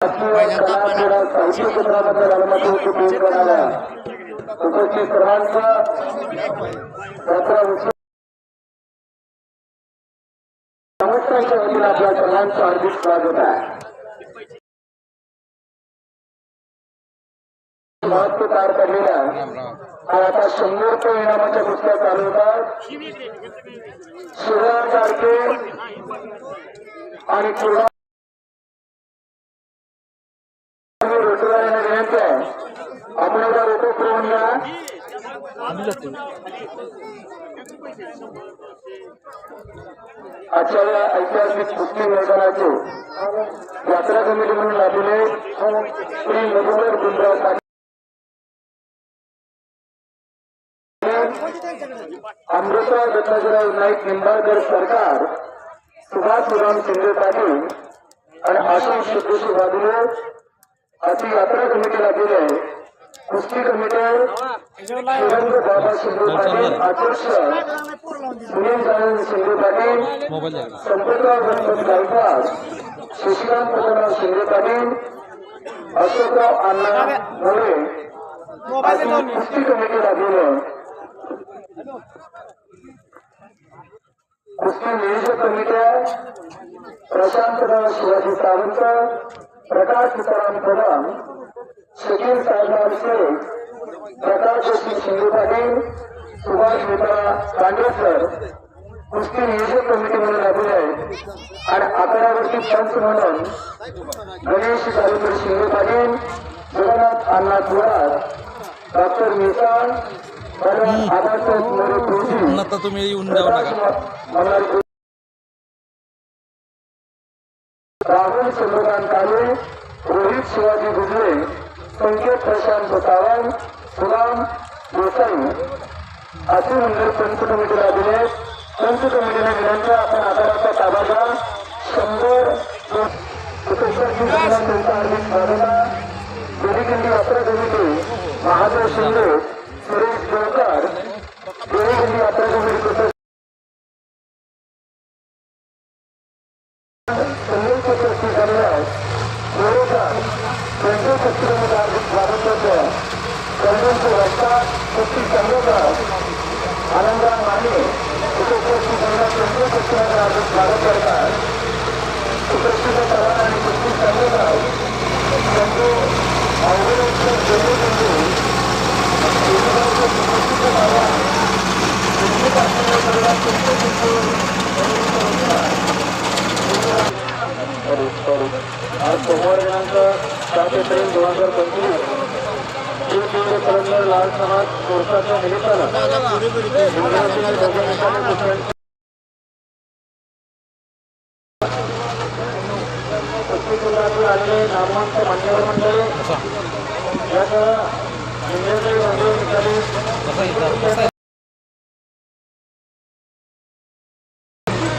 कलाक्रीडा साहित्य क्षेत्राबद्दल अनुमती उपस्थित करणाऱ्या उपस्थित सर्वांचं यात्रा उत्सव समस्यांच्या वतीने आपल्या सर्वांचं हार्दिक स्वागत आहे महत्त्व पार पडलेल्या आणि आता शंभर रुपये इनामाच्या कुस्त्या चालू होतात शिवराज सारखे आणि पूर्ण घ्या आजच्या या ऐतिहासिक कुस्ती मैदानाचे यात्रा कमिटी म्हणून लाभलेले श्री मधुकर गुंडराव अमृता दत्ताजीराव नाईक निंबाळकर सरकार सुभाष सुराम शिंदे पाटील आणि आशिष सिद्धेशी वादिले अशी यात्रा कमिटी लागलेली कुस्ती कमिटी शिवरंग बाबा शिंदे पाटील अध्यक्ष सुनील जाणव शिंदे पाटील संपतराव गणपत गायकवाड शशिकांत शिंदे पाटील अशोकराव अण्णा मोरे कुस्ती कमिटी राबवलं कुस्ती नियोजक कमिट्या प्रशांतराव शिवाजी सावंत प्रकाश सीताराम कदम शकील साहेबराव शेख प्रकाश जोशी शिंदे पाटील सुभाष मित्रा कांडेसर कुस्ती नियोजक कमिटी म्हणून लागले आहे आणि आकड्यावरती पंच म्हणून गणेश कालीकर शिंदे पाटील जगन्नाथ अण्णा थोरात डॉक्टर मिसाळ भगवान आबासाहेब मोरे तुळशी आता तुम्ही येऊन जाऊ नका राहुल चंद्रकांत काळे रोहित शिवाजी गुजरे संकेत प्रशांत सावंत गुलाम गोसाई असे मंदिर पंच कमिटीला दिले पंच कमिटीने विनंती आपण आधाराचा ताबा घ्या शंभर उपस्थित यात्रा कमिटी महादेव शिंदे सुरेश देवकर यात्रा केंद्रीय त्यांचे हार्दिक स्वागत होतं कल्याणचे रस्ता कुस्ती संघात आनंदराव माने उपस्थित करण्यास केंद्रीय सत्रेमध्ये हार्दिक स्वागत करतात उपस्थित चव्हाण आणि कुस्ती संघात त्यांचे अवघडचे जोडे सॉरी सॉरी आज सोमवार दिनांक सात एप्रिल दोन हजार पंचवीस. श्री कलंदर लाल समाज कोर्साच्या निमित्तानं जिल्ह्यातील भजनकाने कुस्त्यांचे आलेले नामवंत मान्यवर मंडळी यासह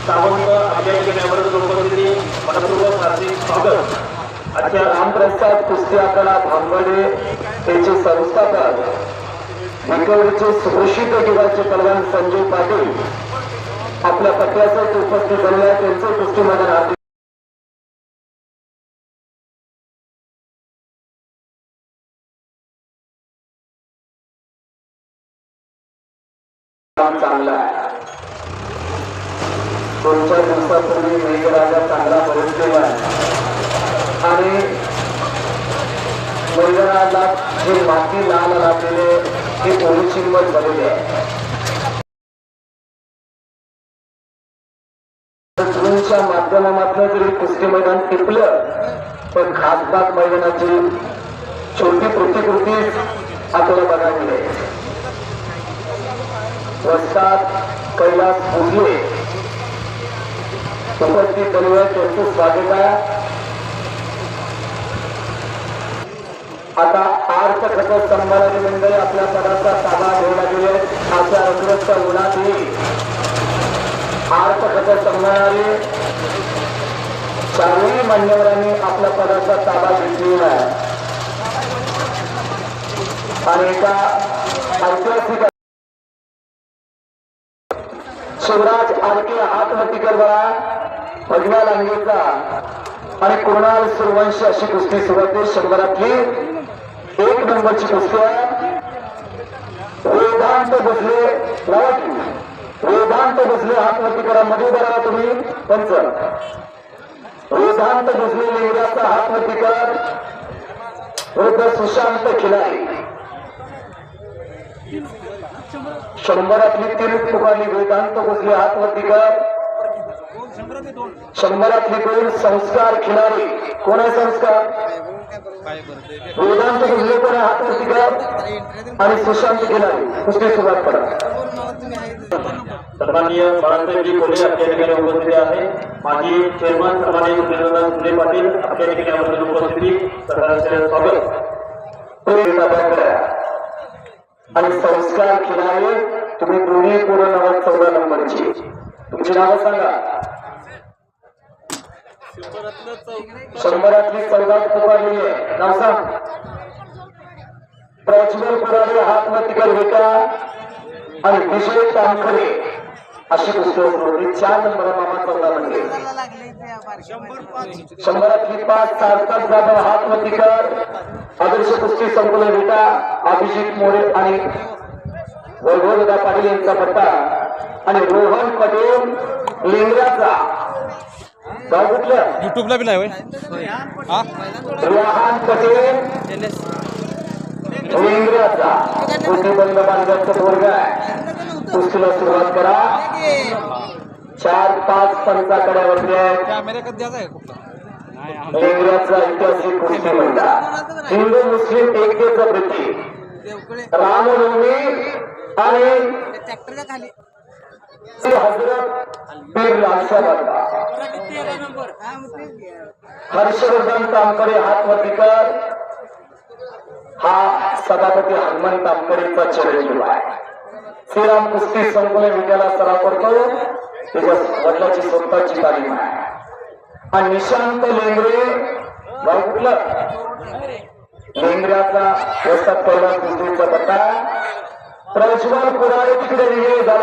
सावंत मनपूर्वक हार्दिक स्वागत. आजच्या रामप्रसाद कुस्ती आकडा भांबडे त्याचे संस्थापक भिकवडीचे सुप्रसिद्ध दिवाचे पलवान संजय पाटील आपल्या पत्त्यासह उपस्थित झालेल्या त्यांचे कुस्ती मैदान चांगलं आहे. दोनच्या दिवसापूर्वी मेघराजा चांगला पोहोचलेला आहे. आणि मैदानाला जे माती लाल लागलेले हे पोलिसिंगवर झालेले आहे. माध्यमातलं जरी कुस्ती मैदान टिपलं पण खासबाग मैदानाची छोटी प्रतिकृती आपल्याला बघायला मिळेल. वस्ताद कैलास भुजले उपस्थित झालेले त्यांचं स्वागत आहे. आता आर्थ खत संभाजी मंडळी आपल्या पदाचा ताबा घ्यायला गेले. अशा रंगरस्त उन्हातही आर्थ खत संभाळणारे चारही मान्यवरांनी आपल्या पदाचा ताबा घेतलेला आहे. आणि एका ऐतिहासिक शिवराज आरके हातवरती बरा. भगवा लांगेचा. आणि कुणाल सुरवंशी अशी कुस्ती सुरू शंभरातली एक नंबरची कुस्ती आहे. वेदांत बसले लावती वेदांत बसले हातवरती करा. मध्ये बघा तुम्ही. पंच. वेदांत बसले लिंगाचा हातवरती कर. वृद्ध सुशांत खिलारी शंभरातली तीन पुकारली वेदांत बसले हातवरती कर शंभरातली दोन संस्कार खिलारी कोण आहे संस्कार? वेदांत बसले कोण आहे हातवरती कर आणि सुशांत खिलारी कुस्ती सुरुवात करा. सन्माननीय बाळासाहेबजी कोल्हे आपल्या ठिकाणी उपस्थिती आहे. माजी चेअरमन सन्माननीय सुरेंद्रनाथ फुले पाटील आपल्या ठिकाणी उपस्थिती. स्वागत. आणि संस्कार खिलारी तुम्ही दोन्ही पूर्ण नव्वद चौदा नंबरची. तुमची नाव सांगा. शंभरातली चौदा पुकारलेली आहे. नाव सांग. प्रज्वल पुराणे हातमतीकर विका आणि विजय तांखरे अशी पुस्तक होती चार नंबर मामा चौदा म्हणजे शंभरातली पाच सार्थक जाधव हातमतीकर आदर्श कुस्ती संकुलन विटा अभिजित मोरे आणि वैभवदा पाटील यांचा पट्टा आणि रोहन पटेल लिंगराचा युट्यूबला बी नाही रोहन पटेल लिंगराचा कुस्तीबंद बांधवांचा पोरगा आहे. कुस्तीला सुरुवात करा. चार पाच कधी द्यायचा आहे. कुठला? इंग्रजचा ऐतिहासिक कुस्ती म्हणतात हिंदू मुस्लिम एकतेचं प्रतीक. रामनवमी आणि ट्रॅक्टरच्या खाली. हजरत हा. हर्षवर्धन तामकडे हातवरती कर. हा सभापती हनुमान तामकडेचा चिरंजीव आहे. श्रीराम कुस्ती संकुलन विद्याला सराव करतो. त्याच्या वडिलाची स्वतःची तालीम आहे. आणि निशांत लेंगरे. कुठलं? लेंगऱ्याचा वस्तात पहिला कुस्तीचा पट्टा प्रज्वल कुराडे तिकडे निघे झाला